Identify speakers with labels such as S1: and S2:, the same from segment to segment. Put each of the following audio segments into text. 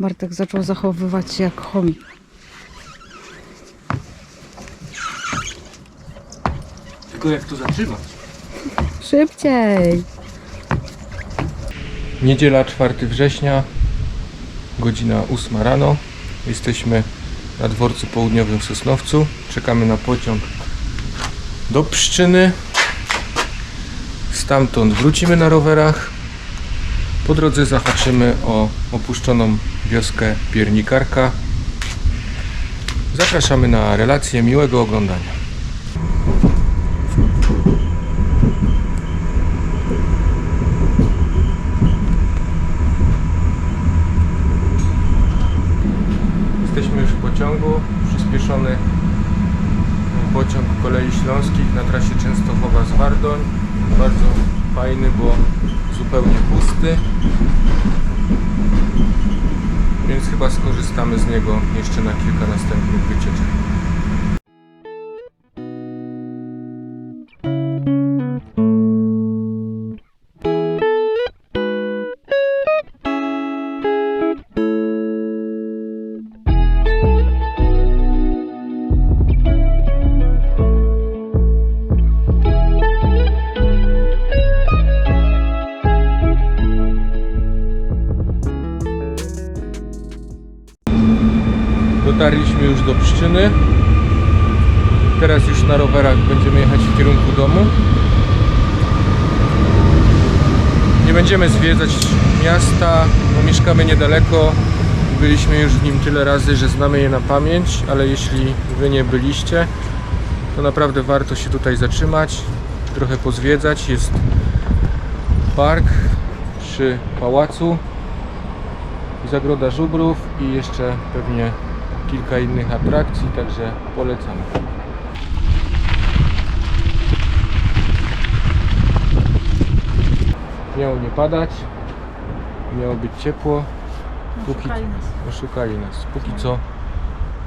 S1: Bartek zaczął zachowywać się jak chomik.
S2: Tylko jak to zatrzymać?
S1: Szybciej!
S2: Niedziela 4 września, godzina 8 rano. Jesteśmy na dworcu południowym w Sosnowcu. Czekamy na pociąg do Pszczyny. Stamtąd wrócimy na rowerach. Po drodze zahaczymy o opuszczoną wioskę Piernikarka. Zapraszamy na relację miłego oglądania. Jesteśmy już w pociągu, przyspieszony pociąg kolei śląskich na trasie Częstochowa-Zwardoń. Bardzo fajny, bo zupełnie pusty. Więc chyba skorzystamy z niego jeszcze na kilka następnych wycieczek. Dotarliśmy już do Pszczyny. Teraz już na rowerach będziemy jechać w kierunku domu. Nie będziemy zwiedzać miasta, bo mieszkamy niedaleko. Byliśmy już w nim tyle razy, że znamy je na pamięć, ale jeśli Wy nie byliście, to naprawdę warto się tutaj zatrzymać, trochę pozwiedzać. Jest park przy pałacu, zagroda żubrów i jeszcze pewnie kilka innych atrakcji, także polecam. Miało nie padać, miało być ciepło. Póki oszukali nas. Póki co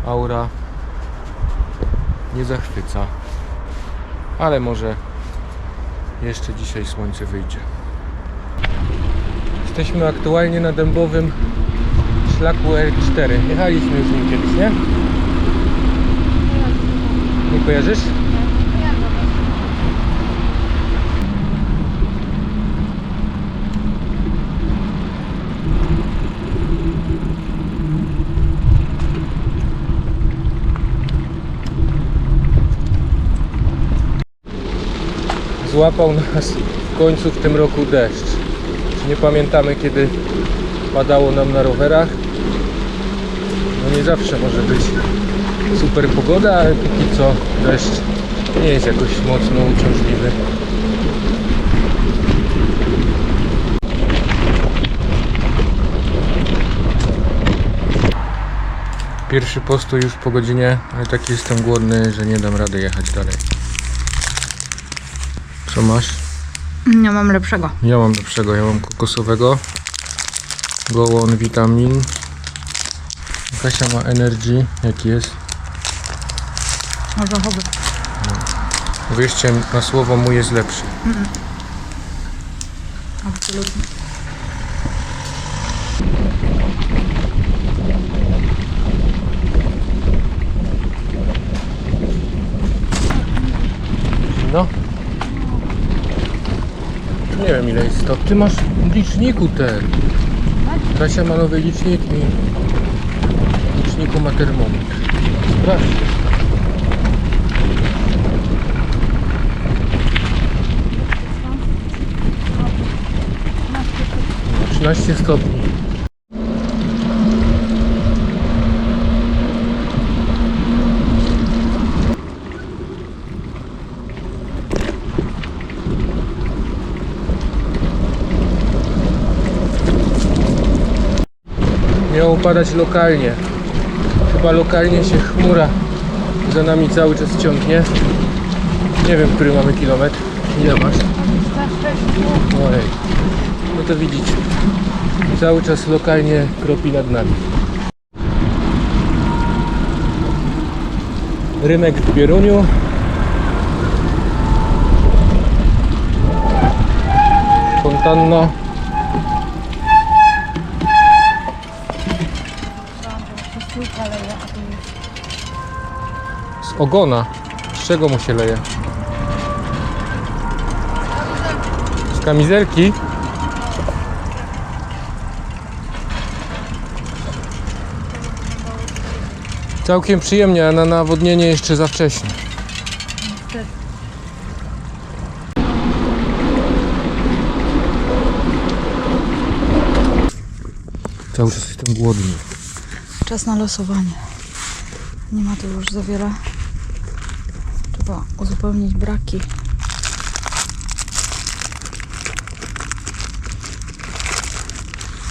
S2: aura nie zachwyca. Ale może jeszcze dzisiaj słońce wyjdzie. Jesteśmy aktualnie na dębowym szlaku R4. Jechaliśmy już nim kiedyś, nie? Nie kojarzysz? Złapał nas w końcu w tym roku deszcz. Nie pamiętamy kiedy padało nam na rowerach. No nie zawsze może być super pogoda, ale póki co deszcz nie jest jakoś mocno uciążliwy. Pierwszy postój już po godzinie, ale taki jestem głodny, że nie dam rady jechać dalej. Co masz?
S1: Nie mam lepszego.
S2: Ja mam lepszego, ja mam kokosowego. Go on witamin. Kasia ma energy, jaki jest?
S1: Orzechowy.
S2: Wierzcie na słowo mój jest lepszy.
S1: Absolutnie.
S2: No. Nie wiem ile jest to. Ty masz w liczniku ten. Kasia ma nowy licznik i w liczniku ma termometr. Sprawdź. 13 stopni. Miało padać lokalnie. Chyba lokalnie się chmura za nami cały czas ciągnie. Nie wiem, który mamy kilometr. Ile masz? Ojej. No to widzicie. Cały czas lokalnie kropi nad nami. Rynek w Bieruniu. Fontanna. Ogona. Z czego mu się leje? Z kamizelki? Całkiem przyjemnie, a na nawodnienie jeszcze za wcześnie. Cały czas jestem głodny.
S1: Czas na losowanie. Nie ma tu już za wiele. Trzeba uzupełnić braki.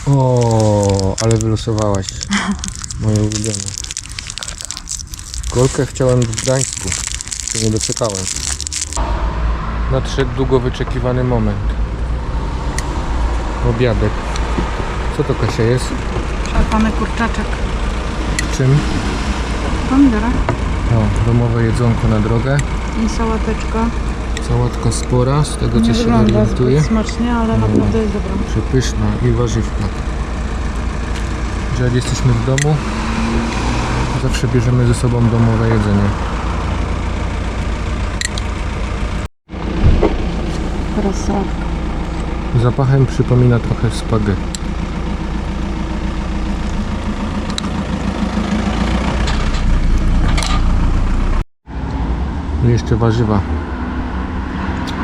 S2: O, ale wylosowałaś moje ulubione. Kolkę chciałem w Gdańsku. To nie doczekałem. Nadszedł długo wyczekiwany moment. Obiadek. Co to Kasia jest?
S1: Szarpany kurczaczek.
S2: Czym?
S1: Pomidora
S2: O, domowe jedzonko na drogę.
S1: i sałateczka.
S2: Sałatka spora, z tego co się orientuję.
S1: smacznie, ale naprawdę jest dobra.
S2: Przepyszna i warzywka. Że jak jesteśmy w domu, zawsze bierzemy ze sobą domowe jedzenie.
S1: Teraz sałatka.
S2: Zapachem przypomina trochę spaghetti. Jeszcze warzywa.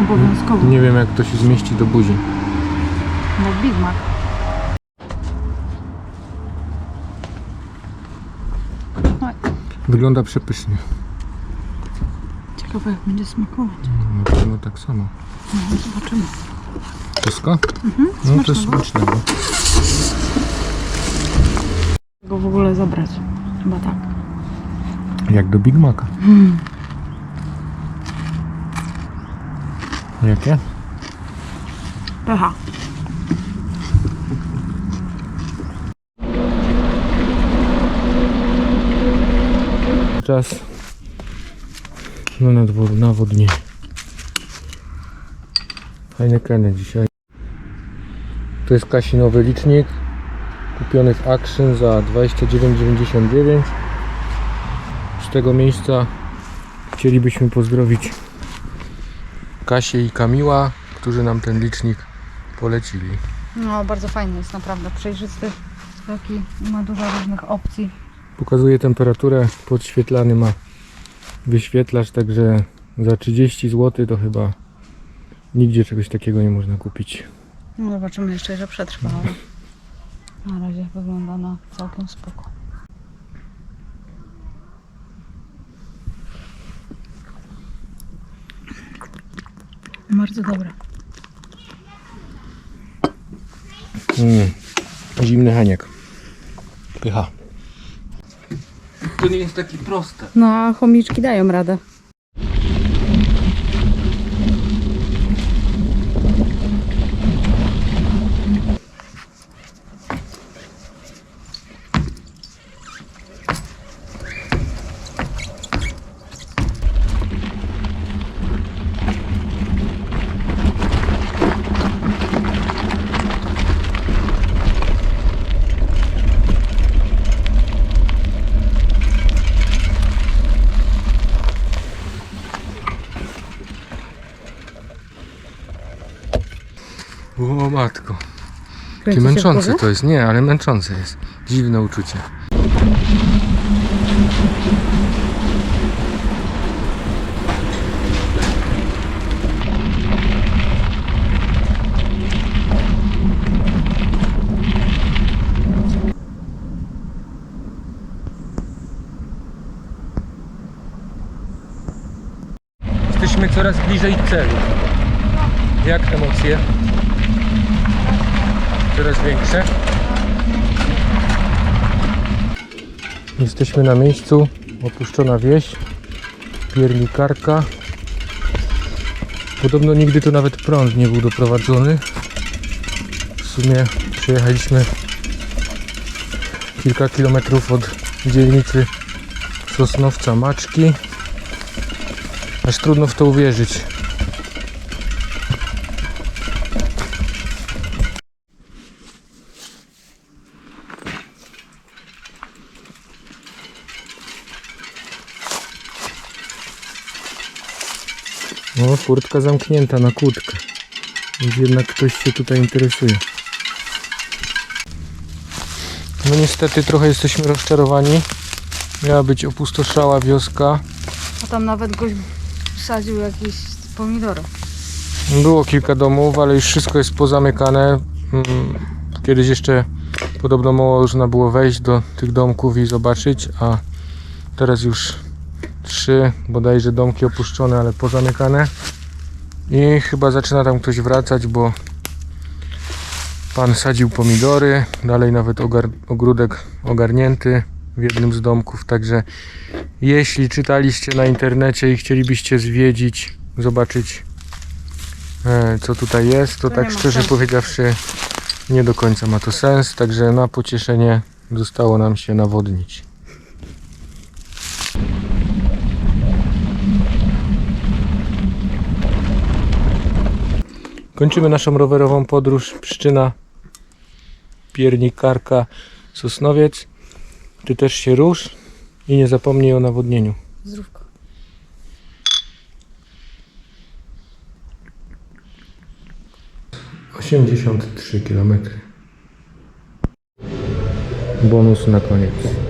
S1: Obowiązkowo.
S2: Nie wiem jak to się zmieści do buzi.
S1: Jak Big Mac. Oj,
S2: Wygląda przepysznie.
S1: ciekawe jak będzie smakować.
S2: Na pewno tak samo.
S1: No, zobaczymy.
S2: Wszystko? No to
S1: smacznego. Go w ogóle zabrać. Chyba tak.
S2: Jak do Big Maca. Jakie?
S1: Pycha.
S2: Czas na nawodnienie. Fajne keny dzisiaj. To jest Kasi nowy licznik. Kupiony w Action za 29,99. Z tego miejsca chcielibyśmy pozdrowić Kasię i Kamiła, którzy nam ten licznik polecili.
S1: No, bardzo fajny jest naprawdę. Przejrzysty. Taki ma dużo różnych opcji.
S2: Pokazuje temperaturę, podświetlany ma wyświetlacz, także za 30 zł to chyba nigdzie czegoś takiego nie można kupić.
S1: No, zobaczymy jeszcze, że przetrwa. ale Na razie wygląda na całkiem spoko. Bardzo dobre.
S2: Mm. Zimny haniek. Pycha. To nie jest taki proste.
S1: No, a chomiczki dają radę.
S2: O matko.
S1: Kręci
S2: Jakie
S1: się w
S2: męczące
S1: głowie?
S2: to jest. Nie, ale męczące jest. Dziwne uczucie. Jesteśmy coraz bliżej celu. Jak emocje? Coraz większe. Jesteśmy na miejscu. Opuszczona wieś. Piernikarka. Podobno nigdy tu nawet prąd nie był doprowadzony. W sumie przejechaliśmy kilka kilometrów od dzielnicy Sosnowca Maczki. Aż trudno w to uwierzyć. No, furtka zamknięta na kłódkę. Więc jednak ktoś się tutaj interesuje. No niestety trochę jesteśmy rozczarowani. Miała być opustoszała wioska.
S1: A tam nawet goś sadził jakieś pomidory.
S2: Było kilka domów, ale już wszystko jest pozamykane. Mm, Kiedyś jeszcze podobno można było wejść do tych domków i zobaczyć, a teraz już trzy bodajże domki opuszczone, ale pozamykane. I chyba zaczyna tam ktoś wracać, bo pan sadził pomidory, dalej nawet ogródek ogarnięty w jednym z domków, także jeśli czytaliście na internecie i chcielibyście zwiedzić, zobaczyć e, co tutaj jest, to,
S1: To
S2: tak szczerze
S1: sensu.
S2: powiedziawszy nie do końca ma to sens, także na pocieszenie zostało nam się nawodnić. Kończymy naszą rowerową podróż Pszczyna, Piernik, Karka, Sosnowiec. Ty też się rusz i nie zapomnij o nawodnieniu.
S1: Zdrówko.
S2: Osiemdziesiąt trzy kilometry. Bonus na koniec.